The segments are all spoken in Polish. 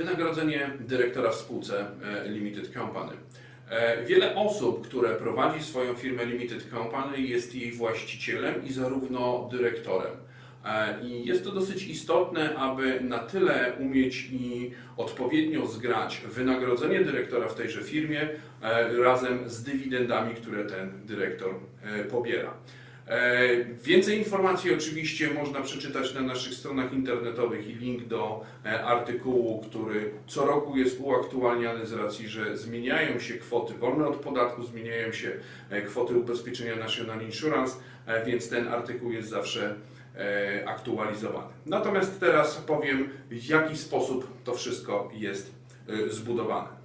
Wynagrodzenie dyrektora w spółce e, Limited Company. E, Wiele osób, które prowadzi swoją firmę Limited Company jest jej właścicielem i zarówno dyrektorem. E, I jest to dosyć istotne, aby na tyle umieć i odpowiednio zgrać wynagrodzenie dyrektora w tejże firmie razem z dywidendami, które ten dyrektor pobiera. E, Więcej informacji oczywiście można przeczytać na naszych stronach internetowych i link do e, artykułu, który co roku jest uaktualniany z racji, że zmieniają się kwoty wolne od podatku, zmieniają się e, kwoty ubezpieczenia National Insurance, więc ten artykuł jest zawsze aktualizowany. Natomiast teraz powiem, w jaki sposób to wszystko jest zbudowane.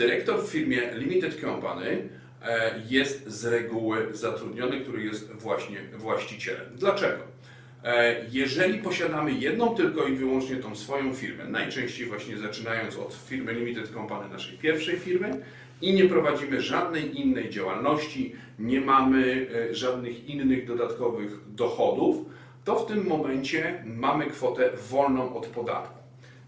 Dyrektor w firmie Limited Company e, jest z reguły zatrudniony, który jest właśnie właścicielem. Dlaczego? E, Jeżeli posiadamy jedną tylko i wyłącznie tą swoją firmę, najczęściej właśnie zaczynając od firmy Limited Company, naszej pierwszej firmy, i nie prowadzimy żadnej innej działalności, nie mamy e, żadnych innych dodatkowych dochodów, to w tym momencie mamy kwotę wolną od podatku.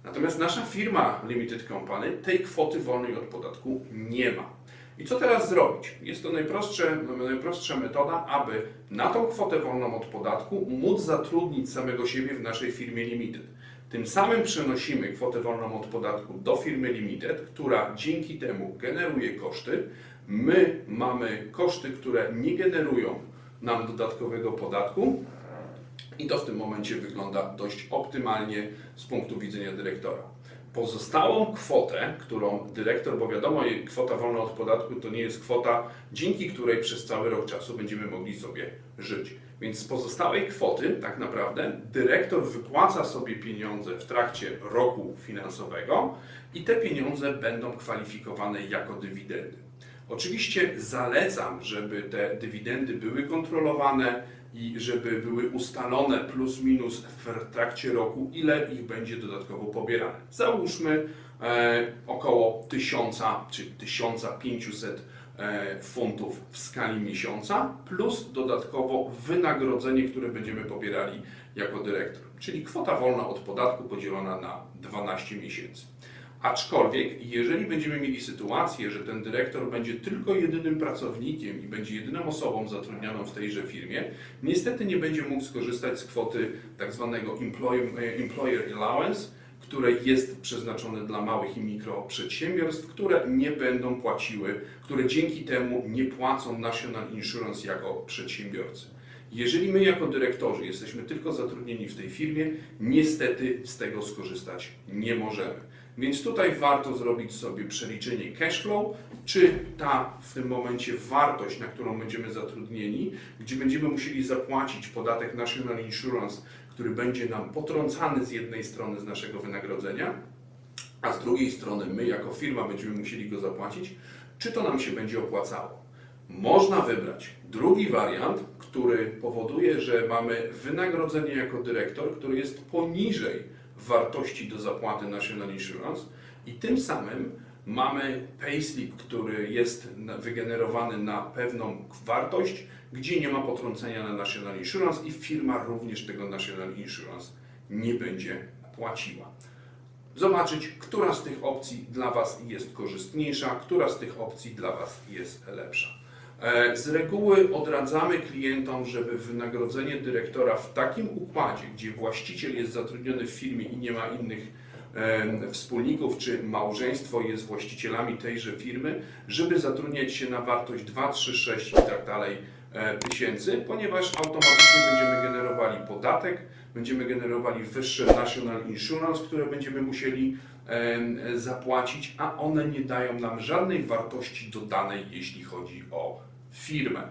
Natomiast nasza firma Limited Company tej kwoty wolnej od podatku nie ma. I co teraz zrobić? Jest to najprostsze, najprostsza metoda, aby na tą kwotę wolną od podatku móc zatrudnić samego siebie w naszej firmie Limited. Tym samym przenosimy kwotę wolną od podatku do firmy Limited, która dzięki temu generuje koszty. My mamy koszty, które nie generują nam dodatkowego podatku, i to w tym momencie wygląda dość optymalnie z punktu widzenia dyrektora. Pozostałą kwotę, którą dyrektor, bo wiadomo, kwota wolna od podatku to nie jest kwota, dzięki której przez cały rok czasu będziemy mogli sobie żyć. Więc z pozostałej kwoty, tak naprawdę, dyrektor wypłaca sobie pieniądze w trakcie roku finansowego i te pieniądze będą kwalifikowane jako dywidendy. Oczywiście zalecam, żeby te dywidendy były kontrolowane i żeby były ustalone plus minus w trakcie roku, ile ich będzie dodatkowo pobierane. Załóżmy e, około 1000 czy 1500 e, funtów w skali miesiąca, plus dodatkowo wynagrodzenie, które będziemy pobierali jako dyrektor, czyli kwota wolna od podatku podzielona na 12 miesięcy. Aczkolwiek, jeżeli będziemy mieli sytuację, że ten dyrektor będzie tylko jedynym pracownikiem i będzie jedyną osobą zatrudnioną w tejże firmie, niestety nie będzie mógł skorzystać z kwoty tak zwanego employer, employer allowance, które jest przeznaczone dla małych i mikroprzedsiębiorstw, które nie będą płaciły, które dzięki temu nie płacą National Insurance jako przedsiębiorcy. Jeżeli my jako dyrektorzy jesteśmy tylko zatrudnieni w tej firmie, niestety z tego skorzystać nie możemy. Więc tutaj warto zrobić sobie przeliczenie cash flow, czy ta w tym momencie wartość, na którą będziemy zatrudnieni, gdzie będziemy musieli zapłacić podatek National Insurance, który będzie nam potrącany z jednej strony z naszego wynagrodzenia, a z drugiej strony my jako firma będziemy musieli go zapłacić, czy to nam się będzie opłacało. Można wybrać drugi wariant, który powoduje, że mamy wynagrodzenie jako dyrektor, które jest poniżej wartości do zapłaty National Insurance i tym samym mamy payslip, który jest wygenerowany na pewną wartość, gdzie nie ma potrącenia na National Insurance i firma również tego National Insurance nie będzie płaciła zobaczyć, która z tych opcji dla Was jest korzystniejsza, która z tych opcji dla Was jest lepsza. E, Z reguły odradzamy klientom, żeby wynagrodzenie dyrektora w takim układzie, gdzie właściciel jest zatrudniony w firmie i nie ma innych wspólników, czy małżeństwo jest właścicielami tejże firmy, żeby zatrudniać się na wartość 2, 3, 6 i tak dalej e, tysięcy, ponieważ automatycznie będziemy generowali podatek, będziemy generowali wyższe National Insurance, które będziemy musieli zapłacić, a one nie dają nam żadnej wartości dodanej, jeśli chodzi o firmę.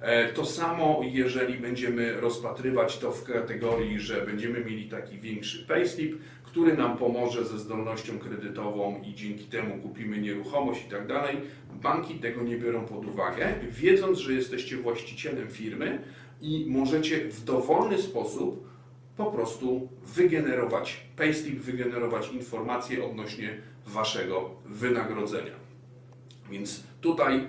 E, To samo, jeżeli będziemy rozpatrywać to w kategorii, że będziemy mieli taki większy payslip, który nam pomoże ze zdolnością kredytową i dzięki temu kupimy nieruchomość i tak dalej. Banki tego nie biorą pod uwagę, wiedząc, że jesteście właścicielem firmy i możecie w dowolny sposób po prostu wygenerować payslip, wygenerować informacje odnośnie Waszego wynagrodzenia. Więc tutaj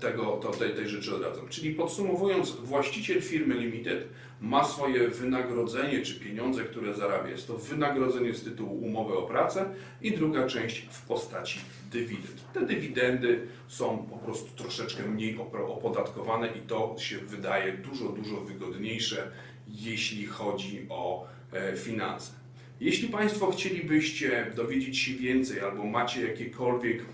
tego, to, tej, tej rzeczy odradzam. Czyli podsumowując, właściciel firmy Limited ma swoje wynagrodzenie czy pieniądze, które zarabia. Jest to wynagrodzenie z tytułu umowy o pracę i druga część w postaci dywidend. Te dywidendy są po prostu troszeczkę mniej opodatkowane i to się wydaje dużo, dużo wygodniejsze, jeśli chodzi o e, finanse. Jeśli Państwo chcielibyście dowiedzieć się więcej albo macie jakiekolwiek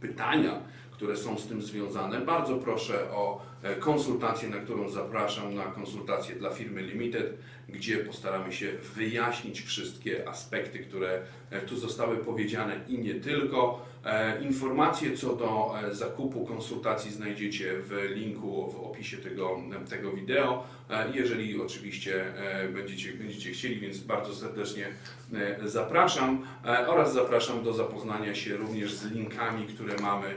pytania, które są z tym związane, bardzo proszę o e, konsultację, na którą zapraszam na konsultację dla firmy Limited, gdzie postaramy się wyjaśnić wszystkie aspekty, które e, tu zostały powiedziane i nie tylko. E, Informacje co do e, zakupu konsultacji znajdziecie w linku w opisie tego, tego wideo. Jeżeli oczywiście będziecie, będziecie chcieli, więc bardzo serdecznie zapraszam oraz zapraszam do zapoznania się również z linkami, które mamy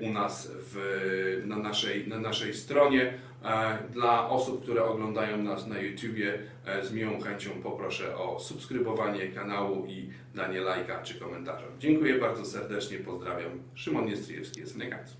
u nas w, na, naszej, na naszej stronie. E, Dla osób, które oglądają nas na YouTubie, e, z miłą chęcią poproszę o subskrybowanie kanału i danie lajka czy komentarza. Dziękuję bardzo serdecznie, pozdrawiam. Szymon Jestrijewski jest Negac.